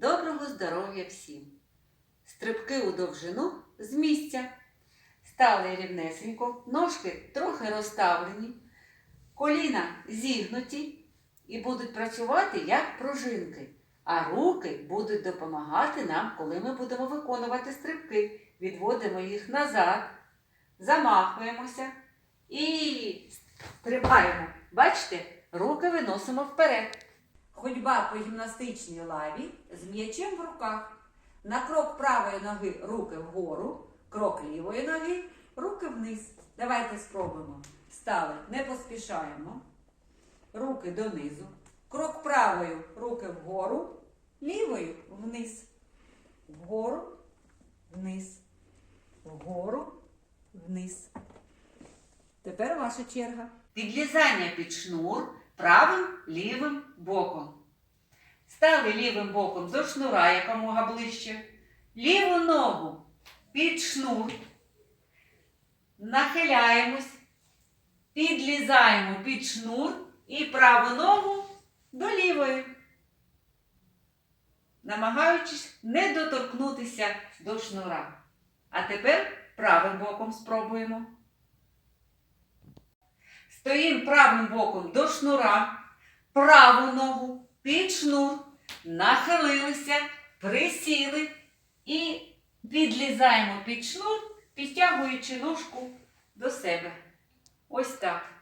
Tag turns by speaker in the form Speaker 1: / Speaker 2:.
Speaker 1: Доброго здоров'я всім! Стрибки у довжину з місця. Стали рівнесенько, ножки трохи розставлені, коліна зігнуті і будуть працювати як пружинки. А руки будуть допомагати нам, коли ми будемо виконувати стрибки. Відводимо їх назад, замахуємося і стрибаємо. Бачите, руки виносимо вперед. Ходьба по гімнастичній лаві з м'ячем в руках. На крок правої ноги руки вгору, крок лівої ноги, руки вниз. Давайте спробуємо. Стали, не поспішаємо. Руки донизу. Крок правою, руки вгору, лівою вниз. Вгору, вниз. Вгору, вниз. Тепер ваша черга. Підлізання під шнур правим лівим боком. Стали лівим боком до шнура якомога ближче. Ліву ногу під шнур. Нахиляємось, підлізаємо під шнур і праву ногу до лівої. Намагаючись не доторкнутися до шнура. А тепер правим боком спробуємо. Стоїмо правим боком до шнура, праву ногу під шнур, нахилилися, присіли і підлізаємо під шнур, підтягуючи ножку до себе. Ось так.